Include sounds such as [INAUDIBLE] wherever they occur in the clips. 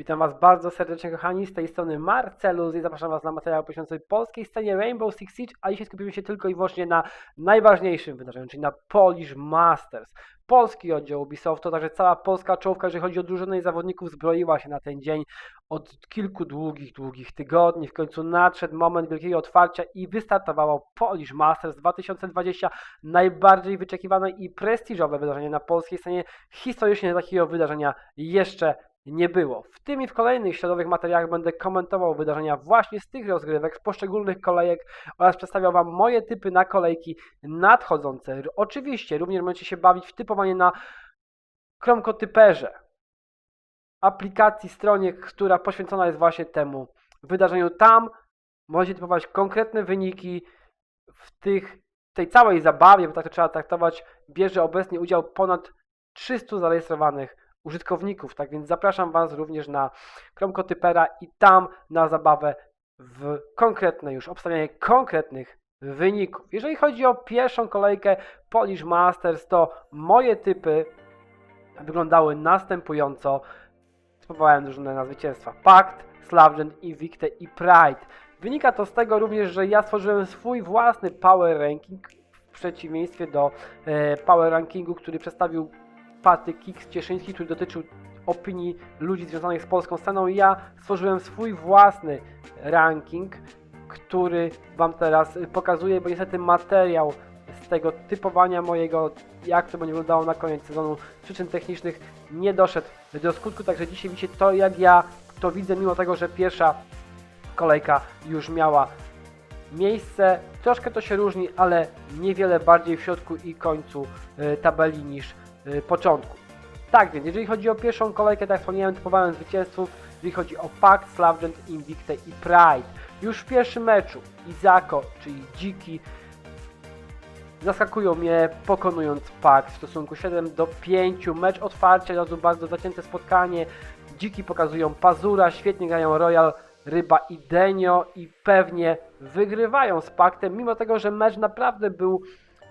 Witam Was bardzo serdecznie, kochani. Z tej strony Marcelus i zapraszam Was na materiał poświęcony polskiej scenie Rainbow Six Siege, a dzisiaj skupimy się tylko i wyłącznie na najważniejszym wydarzeniu, czyli na Polish Masters. Polski oddział Ubisoft, to także cała polska czołówka, jeżeli chodzi o drużynę i zawodników, zbroiła się na ten dzień od kilku długich, długich tygodni. W końcu nadszedł moment wielkiego otwarcia i wystartowało Polish Masters 2020, najbardziej wyczekiwane i prestiżowe wydarzenie na polskiej scenie. Historycznie takiego wydarzenia jeszcze nie było. W tym i w kolejnych śladowych materiałach będę komentował wydarzenia właśnie z tych rozgrywek, z poszczególnych kolejek oraz przedstawiał Wam moje typy na kolejki nadchodzące. Oczywiście również możecie się bawić w typowanie na Chromcotyperze, aplikacji, stronie, która poświęcona jest właśnie temu wydarzeniu. Tam możecie typować konkretne wyniki w tych, tej całej zabawie, bo tak to trzeba traktować, bierze obecnie udział ponad 300 zarejestrowanych użytkowników. Tak więc zapraszam Was również na Chromcotypera i tam na zabawę w konkretne już obstawianie konkretnych wyników. Jeżeli chodzi o pierwszą kolejkę Polish Masters, to moje typy wyglądały następująco. Spróbowałem drużynę na zwycięstwa. Pact, Slavgent, Invicte i Pride. Wynika to z tego również, że ja stworzyłem swój własny power ranking w przeciwieństwie do e, power rankingu, który przedstawił Patryk Kiks Cieszyński, który dotyczył opinii ludzi związanych z polską sceną. Ja stworzyłem swój własny ranking, który Wam teraz pokazuję, bo niestety materiał z tego typowania mojego, jak to będzie wyglądało na koniec sezonu, przyczyn technicznych nie doszedł do skutku, także dzisiaj widzicie to, jak ja to widzę, mimo tego, że pierwsza kolejka już miała miejsce. Troszkę to się różni, ale niewiele bardziej w środku i końcu y, tabeli niż początku. Tak więc, jeżeli chodzi o pierwszą kolejkę, tak wspomniałem, typowałem zwycięzców, jeżeli chodzi o Pact, Slavgent, Invicte i Pride. Już w pierwszym meczu Izako, czyli Dziki, zaskakują mnie pokonując Pact w stosunku 7 do 5. Mecz otwarcia, razu bardzo zacięte spotkanie. Dziki pokazują Pazura, świetnie grają Royal, Ryba i Denio i pewnie wygrywają z Pactem, mimo tego, że mecz naprawdę był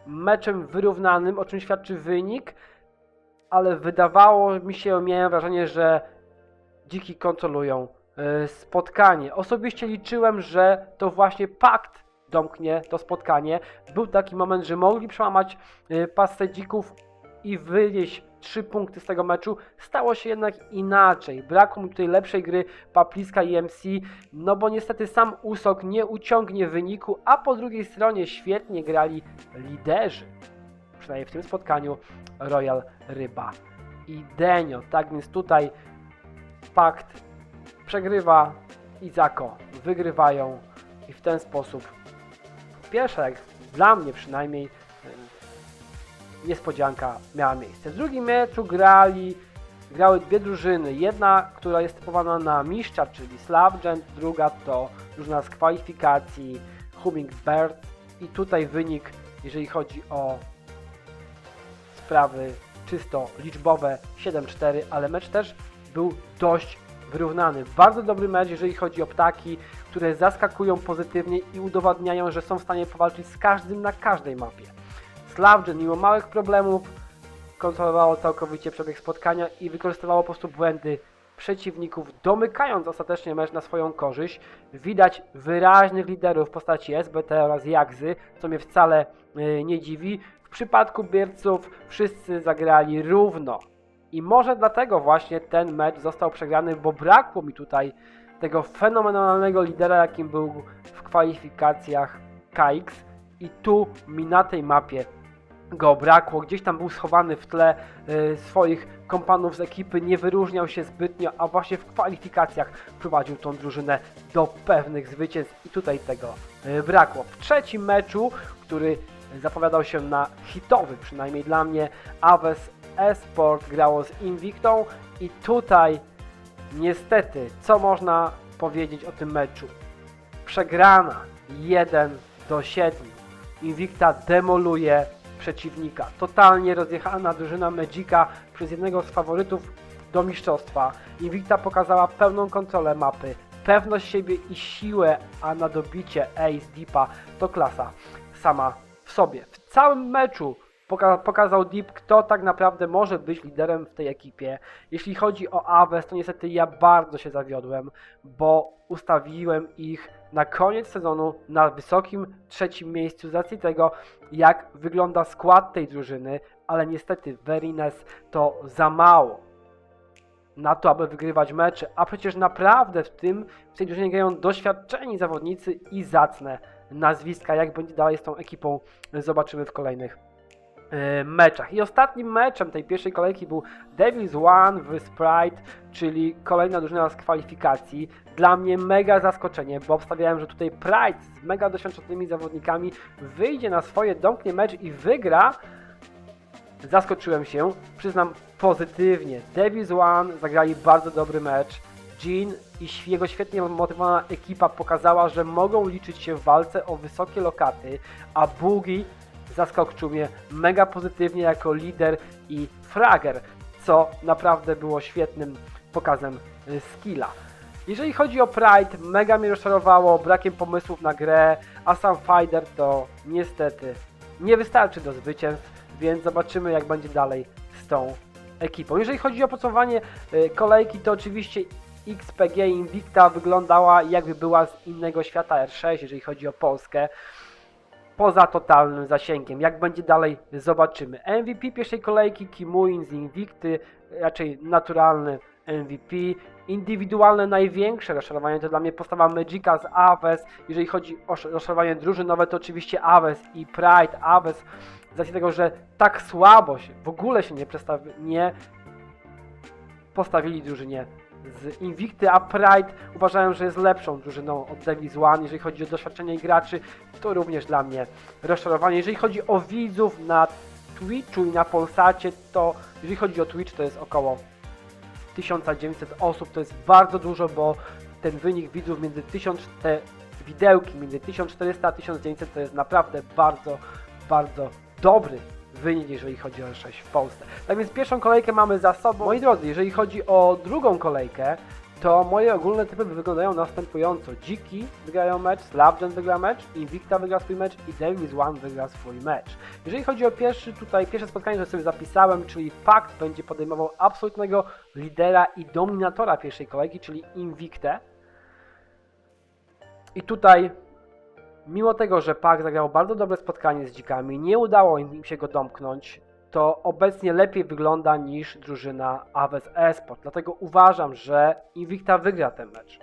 meczem wyrównanym, o czym świadczy wynik, ale wydawało mi się, miałem wrażenie, że dziki kontrolują e, spotkanie. Osobiście liczyłem, że to właśnie pakt domknie to spotkanie. Był taki moment, że mogli przełamać e, pasę dzików i wynieść trzy punkty z tego meczu. Stało się jednak inaczej. Brakło mi tutaj lepszej gry Papliska i MC, no bo niestety sam Usok nie uciągnie wyniku, a po drugiej stronie świetnie grali liderzy. Przynajmniej w tym spotkaniu Royal Ryba i Denio. Tak więc tutaj Pakt przegrywa, Izako wygrywają i w ten sposób pierwsza, jak dla mnie przynajmniej, niespodzianka miała miejsce. W drugim meczu grali, grały dwie drużyny. Jedna, która jest typowana na mistrza, czyli Slavgent, druga to drużyna z kwalifikacji Hummingbird i tutaj wynik, jeżeli chodzi o sprawy czysto liczbowe 7-4, ale mecz też był dość wyrównany. Bardzo dobry mecz, jeżeli chodzi o ptaki, które zaskakują pozytywnie i udowadniają, że są w stanie powalczyć z każdym na każdej mapie. Slavgen mimo małych problemów kontrolowało całkowicie przebieg spotkania i wykorzystywało po prostu błędy przeciwników, domykając ostatecznie mecz na swoją korzyść. Widać wyraźnych liderów w postaci SBT oraz Jagzy, co mnie wcale yy, nie dziwi. W przypadku bierców wszyscy zagrali równo. I może dlatego właśnie ten mecz został przegrany, bo brakło mi tutaj tego fenomenalnego lidera, jakim był w kwalifikacjach KX. I tu mi na tej mapie go brakło. Gdzieś tam był schowany w tle y, swoich kompanów z ekipy, nie wyróżniał się zbytnio, a właśnie w kwalifikacjach prowadził tą drużynę do pewnych zwycięstw i tutaj tego y, brakło. W trzecim meczu, który zapowiadał się na hitowy, przynajmniej dla mnie, Aves Esport grało z Invictą i tutaj niestety, co można powiedzieć o tym meczu? Przegrana 1 do 7. Invicta demoluje przeciwnika. Totalnie rozjechana drużyna Magica przez jednego z faworytów do mistrzostwa. Invicta pokazała pełną kontrolę mapy, pewność siebie i siłę, a na dobicie Ace Deepa to klasa sama w sobie. W całym meczu Poka- pokazał Deep, kto tak naprawdę może być liderem w tej ekipie. Jeśli chodzi o Aves, to niestety ja bardzo się zawiodłem, bo ustawiłem ich na koniec sezonu na wysokim trzecim miejscu z racji tego, jak wygląda skład tej drużyny, ale niestety Verines to za mało na to, aby wygrywać mecze, a przecież naprawdę w tym w tej drużynie grają doświadczeni zawodnicy i zacne nazwiska. Jak będzie dalej z tą ekipą, zobaczymy w kolejnych meczach. I ostatnim meczem tej pierwszej kolejki był Devils One w Sprite, czyli kolejna drużyna z kwalifikacji. Dla mnie mega zaskoczenie, bo obstawiałem, że tutaj Pride z mega doświadczonymi zawodnikami wyjdzie na swoje, domknie mecz i wygra. Zaskoczyłem się, przyznam pozytywnie. Devils One zagrali bardzo dobry mecz. Jean i jego świetnie motywowana ekipa pokazała, że mogą liczyć się w walce o wysokie lokaty, a Boogie zaskoczył mnie mega pozytywnie jako lider i frager, co naprawdę było świetnym pokazem y, skilla. Jeżeli chodzi o Pride, mega mnie rozczarowało brakiem pomysłów na grę, a sam Fighter to niestety nie wystarczy do zwycięstw, więc zobaczymy jak będzie dalej z tą ekipą. Jeżeli chodzi o podsumowanie y, kolejki, to oczywiście XPG Invicta wyglądała jakby była z innego świata R6, jeżeli chodzi o Polskę poza totalnym zasięgiem. Jak będzie dalej, zobaczymy. MVP pierwszej kolejki Kimuin z Invicty, raczej naturalny MVP. Indywidualne największe rozczarowanie to dla mnie postawa Magica z Aves. Jeżeli chodzi o rozczarowanie drużynowe, to oczywiście Aves i Pride. Aves z tego, że tak słabo się, w ogóle się nie, nie postawili drużynie z Invicty, a Pride uważałem, że jest lepszą drużyną od Devils One. Jeżeli chodzi o doświadczenie graczy, to również dla mnie rozczarowanie. Jeżeli chodzi o widzów na Twitchu i na Polsacie, to jeżeli chodzi o Twitch, to jest około 1900 osób. To jest bardzo dużo, bo ten wynik widzów między 1000, te widełki między 1400 a 1900 to jest naprawdę bardzo, bardzo dobry wynik, jeżeli chodzi o R6 w Polsce. Tak więc pierwszą kolejkę mamy za sobą. Moi drodzy, jeżeli chodzi o drugą kolejkę, to moje ogólne typy wyglądają następująco. Dziki wygrają mecz, Slavgen wygra mecz, Invicta wygra swój mecz i Devils One wygra swój mecz. Jeżeli chodzi o pierwszy tutaj, pierwsze spotkanie, które sobie zapisałem, czyli Pact będzie podejmował absolutnego lidera i dominatora pierwszej kolejki, czyli Invictę. I tutaj Mimo tego, że Pak zagrał bardzo dobre spotkanie z dzikami, nie udało im się go domknąć, to obecnie lepiej wygląda niż drużyna Aves Esport. Dlatego uważam, że Invicta wygra ten mecz.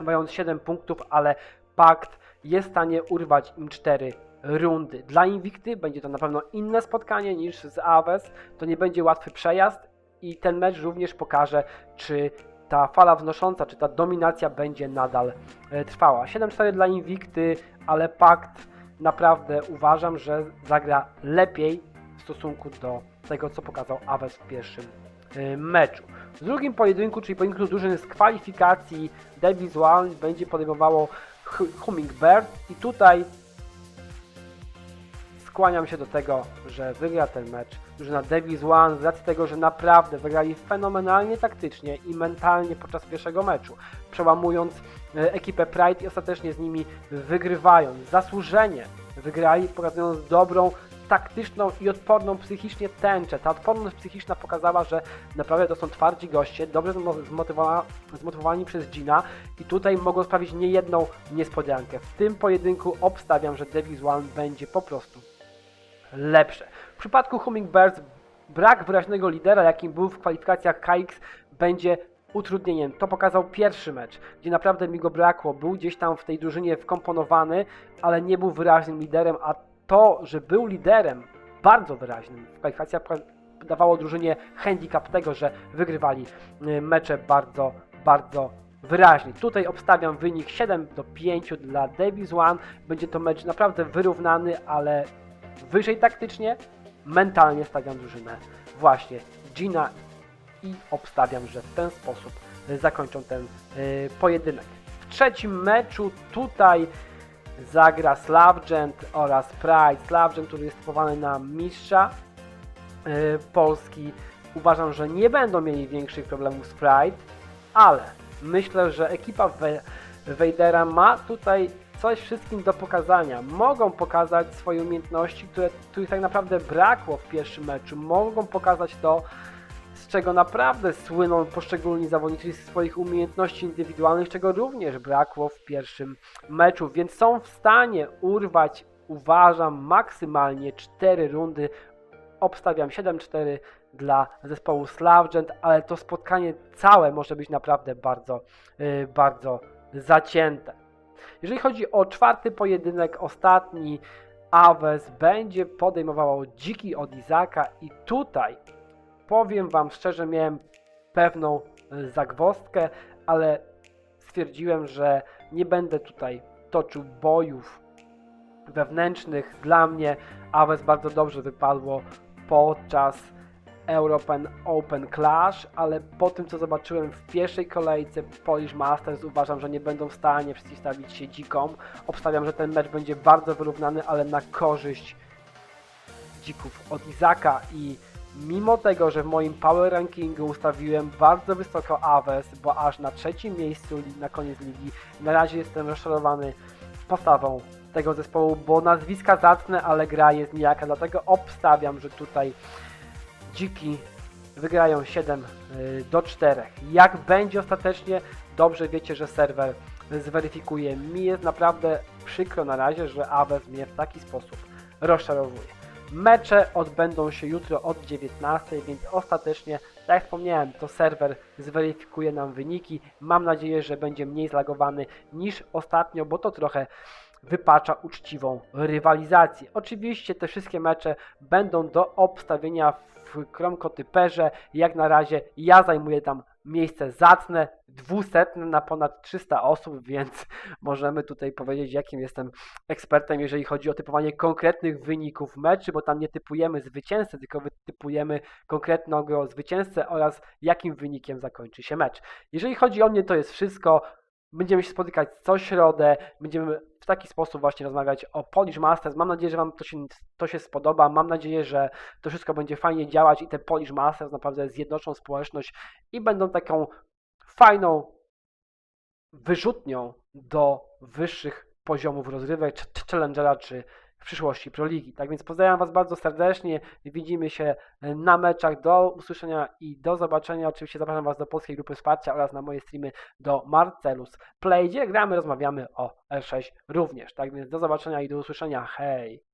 Mając 7 punktów, ale Pakt jest w stanie urwać im 4 rundy. Dla Invicty będzie to na pewno inne spotkanie niż z Aves. To nie będzie łatwy przejazd i ten mecz również pokaże, czy ta fala wznosząca, czy ta dominacja będzie nadal e, trwała. 7-4 dla Invicty, ale Pakt naprawdę uważam, że zagra lepiej w stosunku do tego, co pokazał Aves w pierwszym e, meczu. W drugim pojedynku, czyli pojedynku drużyny z kwalifikacji, Davis One będzie podejmowało Hu- Hummingbird i tutaj skłaniam się do tego, że wygra ten mecz drużyna Devils One z racji tego, że naprawdę wygrali fenomenalnie taktycznie i mentalnie podczas pierwszego meczu, przełamując e, ekipę Pride i ostatecznie z nimi wygrywając. Zasłużenie wygrali, pokazując dobrą, taktyczną i odporną psychicznie tęczę. Ta odporność psychiczna pokazała, że naprawdę to są twardzi goście, dobrze zmo- zmotywowa- zmotywowani przez Gina i tutaj mogą sprawić niejedną niespodziankę. W tym pojedynku obstawiam, że Devils One będzie po prostu lepsze. W przypadku Hummingbirds brak wyraźnego lidera, jakim był w kwalifikacjach KX, będzie utrudnieniem. To pokazał pierwszy mecz, gdzie naprawdę mi go brakło. Był gdzieś tam w tej drużynie wkomponowany, ale nie był wyraźnym liderem, a to, że był liderem bardzo wyraźnym w kwalifikacjach dawało drużynie handicap tego, że wygrywali y, mecze bardzo, bardzo wyraźnie. Tutaj obstawiam wynik 7 do 5 dla Davis One. Będzie to mecz naprawdę wyrównany, ale wyżej taktycznie, mentalnie stawiam drużynę właśnie Gina i obstawiam, że w ten sposób zakończą ten y, pojedynek. W trzecim meczu tutaj zagra Slavgent oraz Pride. Slavgent, który jest typowany na mistrza y, Polski. Uważam, że nie będą mieli większych problemów z Pride, ale myślę, że ekipa We- Wejdera ma tutaj coś wszystkim do pokazania. Mogą pokazać swoje umiejętności, które, których tak naprawdę brakło w pierwszym meczu. Mogą pokazać to, z czego naprawdę słyną poszczególni zawodnicy z swoich umiejętności indywidualnych, czego również brakło w pierwszym meczu, więc są w stanie urwać, uważam, maksymalnie 4 rundy. Obstawiam 7-4 dla zespołu Slavgent, ale to spotkanie całe może być naprawdę bardzo, yy, bardzo zacięte. Jeżeli chodzi o czwarty pojedynek, ostatni, Aves będzie podejmowało dziki od Izaka i tutaj powiem Wam szczerze, miałem pewną y, zagwozdkę, ale stwierdziłem, że nie będę tutaj toczył bojów wewnętrznych. Dla mnie Aves bardzo dobrze wypadło podczas European Open Clash, ale po tym co zobaczyłem w pierwszej kolejce Polish Masters uważam, że nie będą w stanie przeciwstawić się dzikom. Obstawiam, że ten mecz będzie bardzo wyrównany, ale na korzyść dzików od Izaka i mimo tego, że w moim power rankingu ustawiłem bardzo wysoko Aves, bo aż na trzecim miejscu na koniec ligi, na razie jestem rozczarowany postawą tego zespołu, bo nazwiska zacne, ale gra jest nijaka, dlatego obstawiam, że tutaj dziki wygrają 7 y, do 4. Jak będzie ostatecznie, dobrze wiecie, że serwer zweryfikuje. Mi jest naprawdę przykro na razie, że Aves mnie w taki sposób rozczarowuje. Mecze odbędą się jutro od 19, więc ostatecznie, tak jak wspomniałem, to serwer zweryfikuje nam wyniki. Mam nadzieję, że będzie mniej zlagowany niż ostatnio, bo to trochę wypacza uczciwą rywalizację. Oczywiście te wszystkie mecze będą do obstawienia w Kromkotyperze. Jak na razie ja zajmuję tam miejsce zacne, dwusetne na ponad 300 osób, [LAUGHS] więc możemy tutaj powiedzieć, jakim jestem ekspertem, jeżeli chodzi o typowanie konkretnych wyników meczy, bo tam nie typujemy zwycięzcę, tylko typujemy konkretnego zwycięzcę oraz jakim wynikiem zakończy się mecz. Jeżeli chodzi o mnie, to jest wszystko. Będziemy się spotykać co środę, będziemy taki sposób właśnie rozmawiać o Polish Masters. Mam nadzieję, że Wam to się, to się spodoba. Mam nadzieję, że to wszystko będzie fajnie działać i te Polish Masters naprawdę zjednoczą społeczność i będą taką fajną wyrzutnią do wyższych poziomów rozrywek, Challengera, czy w przyszłości Proligi. Tak więc pozdrawiam Was bardzo serdecznie. Widzimy się na meczach. Do usłyszenia i do zobaczenia. Oczywiście zapraszam Was do polskiej grupy wsparcia oraz na moje streamy do Marcelus Play, gdzie gramy, rozmawiamy o R6 również. Tak więc do zobaczenia i do usłyszenia. Hej!